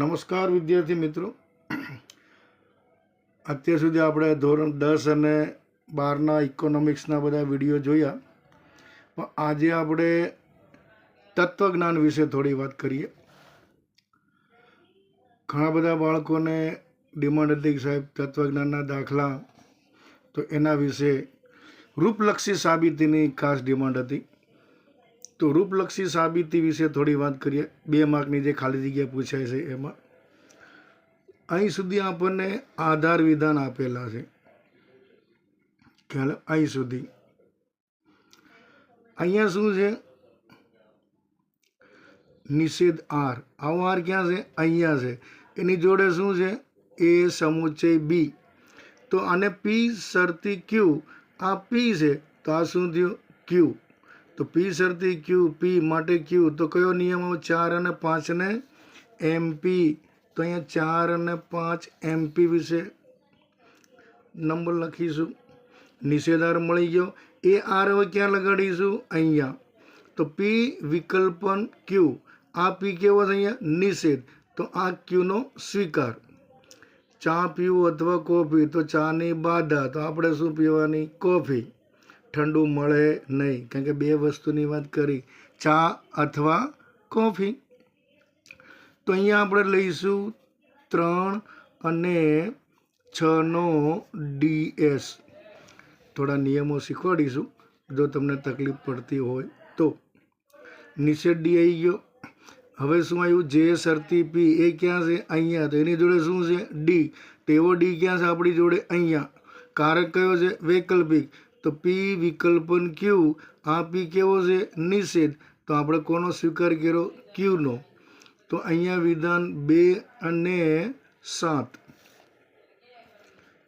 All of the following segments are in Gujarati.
નમસ્કાર વિદ્યાર્થી મિત્રો. અત્યાર સુધી આપણે ધોરણ દસ અને બારના ઇકોનોમિક્સના બધા વીડિયો જોયા. પણ આજે આપણે તત્વજ્ઞાન વિશે થોડી વાત કરીએ. ઘણા બધા બાળકોને ડિમાન્ડ હતી કે સાહેબ તત્વજ્ઞાનના દાખલા, તો એના વિશે રૂપલક્ષી સાબિતીની ખાસ ડિમાન્ડ હતી. તો રૂપલક્ષી સાબિતી વિશે થોડી વાત કરીએ. બે માર્કની જે ખાલી જગ્યા પૂછાય છે એમાં. અહીં સુધી આપણને આધાર વિધાન આપેલા છે. ખ્યાલ અહીં સુધી. અહીંયા શું છે? નિષેધ આર. આવો આર ક્યાં છે? અહીંયા છે. એની જોડે શું છે? એ સમુચય બી. તો આને પી શરતી ક્યુ? આ પી છે. તો આ શું થયું? ક્યુ. તો પી શરતી ક્યુ, પી માટે ક્યુ? તો કયો નિયમ ચાર અને પાંચને એમપી તો અહીંયા ચાર અને પાંચ એમપી વિશે નંબર લખીશું. નિષેધાર મળી ગયો. એ આર હવે ક્યાં લગાડીશું? અહીંયા. તો પી વિકલ્પન ક્યુ? આ પી કેવો છે અહીંયા? નિષેધ. તો આ ક્યુનો સ્વીકાર. ચા પીવું અથવા કોફી? તો ચાની બાધા. તો આપણે શું પીવાની? કોફી. ઠંડુ મળે નહીં. કારણ કે બે વસ્તુની વાત કરી, ચા અથવા કોફી. તો અહીંયા આપણે લઈશું ત્રણ અને છનો ડીએસ થોડા નિયમો શીખવાડીશું, જો તમને તકલીફ પડતી હોય તો. નિષેધ ડી આવી ગયો. હવે શું આવ્યું? જે સરતી પી એ ક્યાં છે? અહીંયા. તો એની જોડે શું છે? ડી. તેવો ડી ક્યાં છે? આપણી જોડે અહીંયા. કારક કયો છે? વૈકલ્પિક. તો પી વિકલ્પન ક્યુ આ પી કેવો છે? નિષેધ. તો આપણે કોનો સ્વીકાર કર્યો? ક્યુનો તો અહીંયા વિધાન બે અને સાત.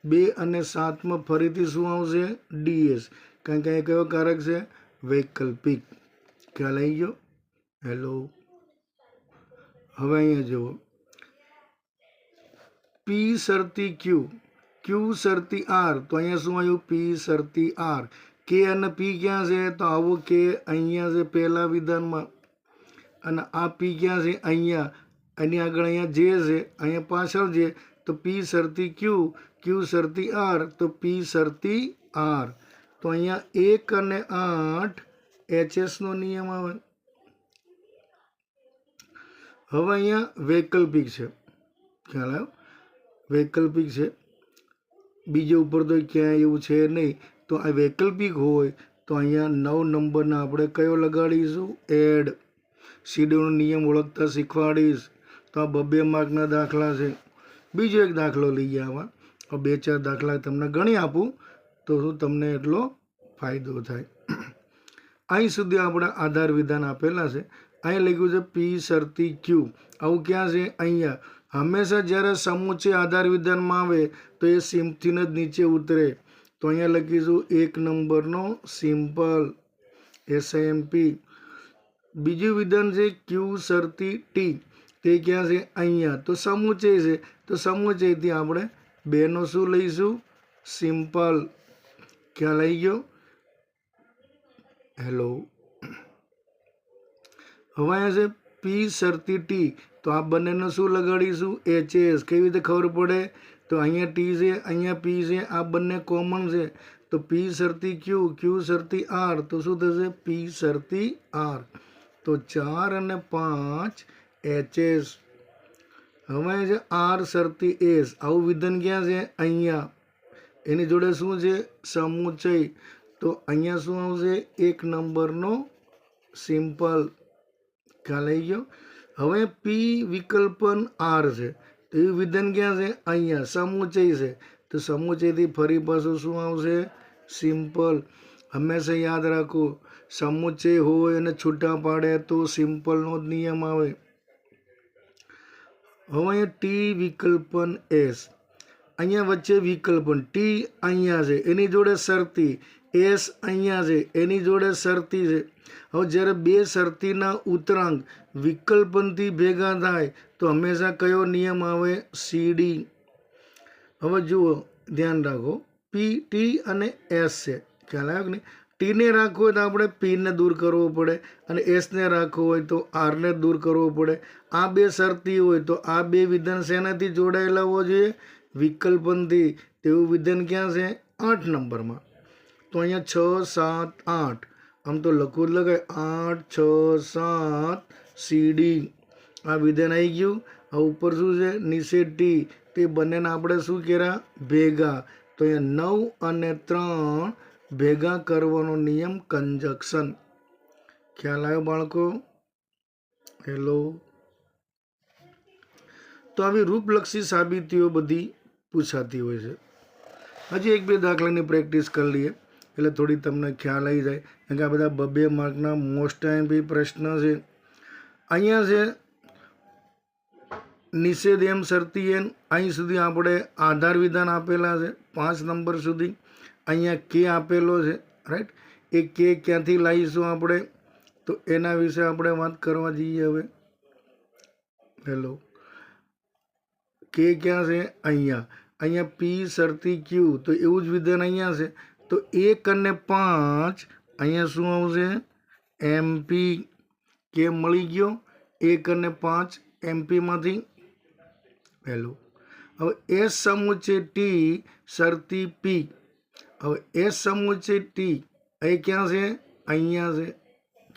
બે અને સાતમાં ફરીથી શું આવશે? ડીએસ. કારણ કે અહીંયા કયો કારક છે? વૈકલ્પિક. ખ્યાલ આવી ગયો? હેલો. હવે અહીંયા જુઓ. પી શરતી ક્યુ ક્યુ સરતી આર, તો અહીંયા શું આવ્યું? પી સરતી આર. કે અને પી ક્યાં છે? તો આવો કે અહીંયા છે પહેલા વિધાનમાં. અને આ પી ક્યાં છે? અહીંયા. એની આગળ અહીંયા જે છે, અહીંયા પાછળ જે, તો પી સરતી ક્યુ ક્યુ સરતી આર, તો પી સરતી આર. તો અહીંયા એક અને આઠ એચએસનો નિયમ આવે. હવે અહીંયા વૈકલ્પિક છે. ખ્યાલ આવ્યો? વૈકલ્પિક છે. બીજે ઉપર તો ક્યાંય એવું છે નહીં. તો આ વૈકલ્પિક હોય તો અહીંયા નવ નંબરના આપણે કયો લગાડીશું? એડ. સીડીનો નિયમ ઓળખતા શીખવાડીશ. તો આ બબ્બે માર્કના દાખલા છે. બીજો એક દાખલો લઈએ આવા બે ચાર દાખલા તમને ગણી આપું તો શું તમને એટલો ફાયદો થાય. અહીં સુધી આપણે આધાર વિધાન આપેલા છે. અહીં લખ્યું છે પી શરતી ક્યુ. આવું ક્યાં છે? અહીંયા. હંમેશા જ્યારે સમૂચે આધાર વિધાનમાં આવે, તો એ સિમ્પથી જ નીચે ઉતરે. તો અહીંયા લખીશું, એક નંબરનો સિમ્પલ. એસઆઈએમપી બીજું વિધાન છે ક્યુ સરતી ટી તે ક્યાં છે? અહીંયા. તો સમૂચય છે. તો સમૂચયથી આપણે બેનો શું લઈશું? સિમ્પલ. ખ્યાલ આવી ગયો? હેલો હવે અહીંયા છે પી સરતી ટી. તો આ બંનેને શું લગાડીશું? એચ એસ કેવી રીતે ખબર પડે? તો અહીંયા ટી છે, અહીંયા પી છે, આ બંને કોમન છે. તો પી શરતી ક્યુ? ક્યુ સરતી આર? તો શું થશે? પી સરતી આર. તો ચાર અને પાંચ એચ એસ હવે છે આર સરતી એસ, આવું વિધન ક્યાં છે? અહીંયા. એની જોડે શું છે? સમુચય. તો અહીંયા શું આવશે? એક નંબરનો સિમ્પલ. ખ્યાલ આવી ગયો? હવે પી વિકલ્પન આર છે. તો એ વિધન ક્યાં છે? અહીંયા સમુચય છે. તો સમુચયથી ફરી પાછું શું આવશે? સિમ્પલ હંમેશા યાદ રાખો સમુચય હોય અને છૂટા પાડે તો સિમ્પલનો જ નિયમ આવે. હવે ટી વિકલ્પન એસ અહીંયા વચ્ચે વિકલ્પન ટી અહીંયા છે. એની જોડે શરતી. એસ અહીંયા છે, એની જોડે શરતી છે. હવે જ્યારે બે શરતીના ઉત્તરાંક વિકલ્પનથી ભેગા થાય, તો હંમેશા કયો નિયમ આવે? સીડી હવે જુઓ, ધ્યાન રાખો. પી ટી અને એસ છે. ખ્યાલ આવ્યો કે નહીં? ટીને રાખવું હોય તો આપણે પીને દૂર કરવો પડે અને એસને રાખવું હોય તો આરને દૂર કરવો પડે. આ બે શરતી હોય તો આ બે વિધાન શેનાથી જોડાયેલા હોવા જોઈએ? વિકલ્પનથી. તેવું વિધાન ક્યાં છે? આઠ નંબરમાં. તો અહીંયા છ, સાત, આઠ. આમ તો લખવું જ લખાય આઠ, છ, સાત સીડી આ વિધાન આવી ગયું. આ ઉપર શું છે? નિષેધ ટી તે બંનેને આપણે શું કર્યા? ભેગા. તો અહીંયા નવ અને ત્રણ ભેગા કરવાનો નિયમ કન્જક્શન ખ્યાલ આવ્યો બાળકો? હેલો તો આવી રૂપલક્ષી સાબિતીઓ બધી પૂછાતી હોય છે. હજી એક બે દાખલાની પ્રેક્ટિસ કરી લઈએ. એટલે થોડી તમને ખ્યાલ આવી જાય. કારણ કે આ બધા બબે માર્કના મોસ્ટ ટાઈમ બી પ્રશ્ન છે. અહીંયા છે, નિષેધ એમ શરતી એન, અહીં સુધી આપણે આધાર વિધાન આપેલા છે, પાંચ નંબર સુધી. અહીંયા કે આપેલો છે રાઈટ એ કે ક્યાંથી લાવીશું આપણે? તો એના વિશે આપણે વાત કરવા જઈએ હવે. હેલો કે ક્યાં છે? અહીંયા. અહીંયા પી શરતી ક્યુ તો એવું જ વિધાન અહીંયા છે. તો એક અને પાંચ અહીંયા શું આવશે? એમપી કે મળી ગયો? એક અને પાંચ એમપીમાંથી હેલો હવે એ છે ટી શરતી પી હવે એ છે ટી એ ક્યાં છે? અહીંયા છે.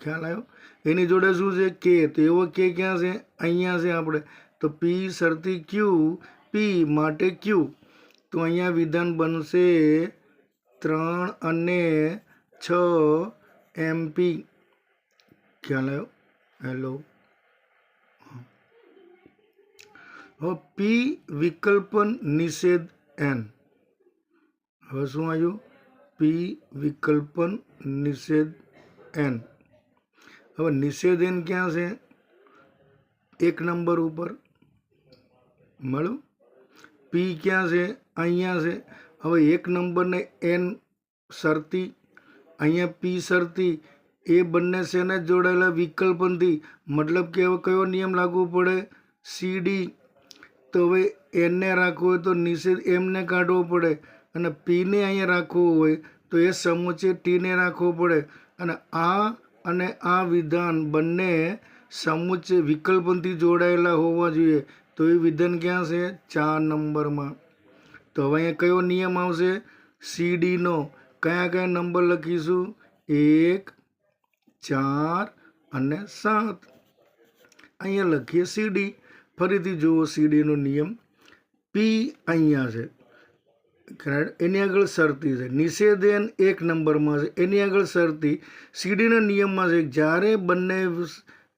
ખ્યાલ આવ્યો? એની જોડે શું છે? કે તો એવો કે ક્યાં છે? અહીંયા છે આપણે. તો પી શરતી ક્યુ પી માટે ક્યુ તો અહીંયા વિધાન બનશે ત્રણ અને છ એમપી ખ્યાલ આવ્યો? હેલો હવે પી વિકલ્પન નિષેધ એન હવે શું આવ્યું? પી વિકલ્પન નિષેધ એન હવે નિષેધ એન ક્યાં છે? એક નંબર ઉપર. મળ્યું? પી ક્યાં છે? અહીંયા છે. હવે એક નંબરને એન શરતી અહીંયા પી શરતી એ બંને શેને જોડાયેલા વિકલ્પનથી? મતલબ કે હવે કયો નિયમ લાગુ પડે? સીડી તો હવે એનને રાખવું હોય તો નિષેધ એમને કાઢવો પડે અને પીને અહીંયા રાખવું હોય તો એ સમૂચે ટીને રાખવો પડે. અને આ અને આ વિધાન બંને સમૂચે વિકલ્પનથી જોડાયેલા હોવા જોઈએ. તો એ વિધાન ક્યાં છે? ચાર નંબરમાં. તો હવે અહીંયા કયો નિયમ આવશે? સીડીનો કયા કયા નંબર લખીશું? એક, ચાર અને સાત. અહીંયા લખીએ સીડી ફરીથી જુઓ સીડીનો નિયમ. પી અહીંયા છે. એની આગળ શરતી છે. નિષેધન એક નંબરમાં છે. એની આગળ શરતી. સીડીના નિયમમાં છે જ્યારે બંને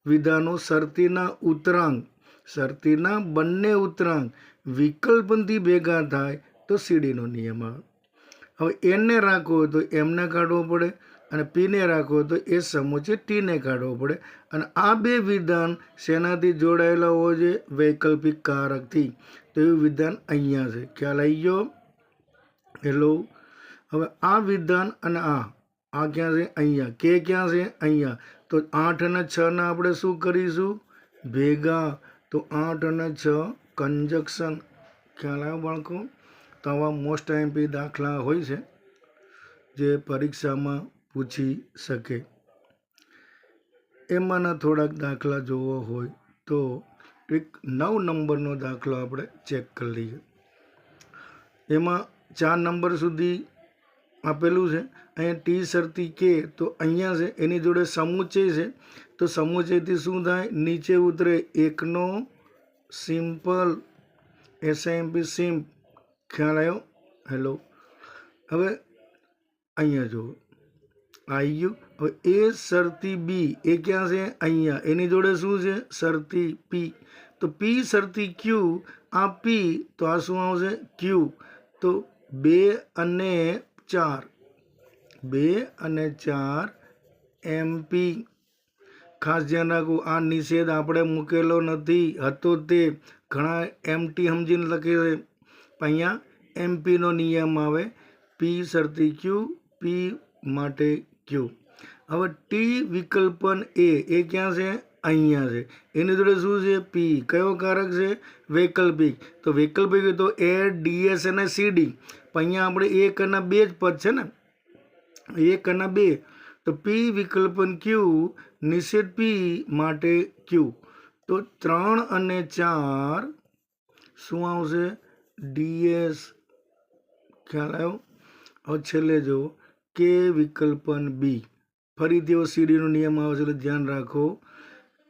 વિધાનો શરતીના ઉત્તરાંક, શરતીના બંને ઉત્તરાંક વિકલ્પથી ભેગા થાય તો સીડીનો નિયમ આવે. હવે એનને રાખવો હોય તો એમને કાઢવો પડે અને પીને રાખવો હોય તો એ સમૂચે ટીને કાઢવો પડે. અને આ બે વિધાન શેનાથી જોડાયેલા હોવા જોઈએ? વૈકલ્પિક કારકથી. તો એવું વિધાન અહીંયા છે. ખ્યાલ આવી ગયો? હેલો હવે આ વિધાન અને આ આ ક્યાં છે? અહીંયા. કે ક્યાં છે? અહીંયા. તો આઠ અને છના આપણે શું કરીશું? ભેગા. તો આઠ અને છ કંજક્શન ખ્યાલ આવ્યો બાળકો? તો આવા મોસ્ટ આઈએમપી દાખલા હોય છે, જે પરીક્ષામાં પૂછી શકે. એમાંના થોડાક દાખલા જોવો હોય તો એક નવ નંબરનો દાખલો આપણે ચેક કરી લઈએ. એમાં ચાર નંબર સુધી આપેલું છે, અહીંયા ટી સરતી કે તો અહીંયા છે, એની જોડે સમુચય છે, તો સમુચયથી શું થાય? નીચે ઉતરે એકનો, સિમ્પલ એસઆઈએમપી સિમ્પ ખ્યાલ આવ્યો હેલો હવે અહીંયા જુઓ. આવી ગયું. હવે એ સરતી બી, એ ક્યાં છે? અહીંયા. એની જોડે શું છે? સરતી પી. તો પી સરતી ક્યુ? આ પી, તો આ શું આવશે? ક્યુ. તો બે અને ચાર. બે અને ચાર એમપી ખાસ ધ્યાન રાખવું આ નિષેધ આપણે મૂકેલો નથી. હતો તે ઘણા એમટી સમજીને લખે છે. અહીંયા એમપીનો નિયમ આવે પી શરતી ક્યુ પી માટે ક્યુ હવે ટી વિકલ્પન એ એ ક્યાં છે? અહીંયા છે. એની જોડે શું છે? પી કયો કારક છે? વૈકલ્પિક. તો વૈકલ્પિક તો એ ડીએસ અને સીડી પણ અહીંયા આપણે એક અને બે જ પદ છે ને? એક અને બે. તો પી વિકલ્પન ક્યુ નિષેધ પી માટે ક્યુ તો ત્રણ અને ચાર શું આવશે? ડીએસ ખ્યાલ આવ્યો? હવે છેલ્લે જુઓ. કે વિકલ્પન બી. ફરીથી એવો સીડીનો નિયમ આવે છે, એટલે ધ્યાન રાખો.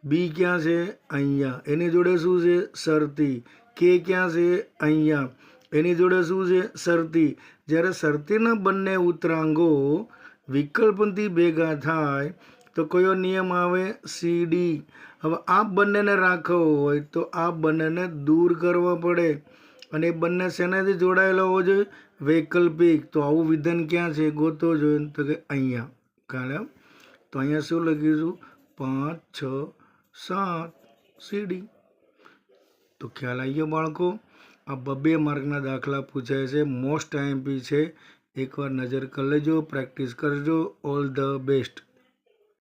બી ક્યાં છે? અહીંયા. એની જોડે શું છે? શરતી. કે ક્યાં છે? અહીંયા. એની જોડે શું છે? શરતી. જ્યારે શરતીના બંને ઉતરાંગો વિકલ્પનથી ભેગા થાય, તો કયો નિયમ આવે? સી ડી હવે આ બંનેને રાખવો હોય, તો આ બંનેને દૂર કરવા પડે. અને એ બંને શેનાથી જોડાયેલો હોવો જોઈએ. વૈકલ્પિક, તો આવું વિધાન ક્યાં છે ગોતો જોઈએ. તો કે અહીંયા. કારણ તો અહીંયા શું લખીશું? પાંચ, છ, સાત, સીડી. તો ખ્યાલ આવી ગયો બાળકો? આ બબે માર્કના દાખલા પૂછાય છે. મોસ્ટ આઈએમપી છે. એકવાર નજર કરી લેજો, પ્રેક્ટિસ કરજો. All the best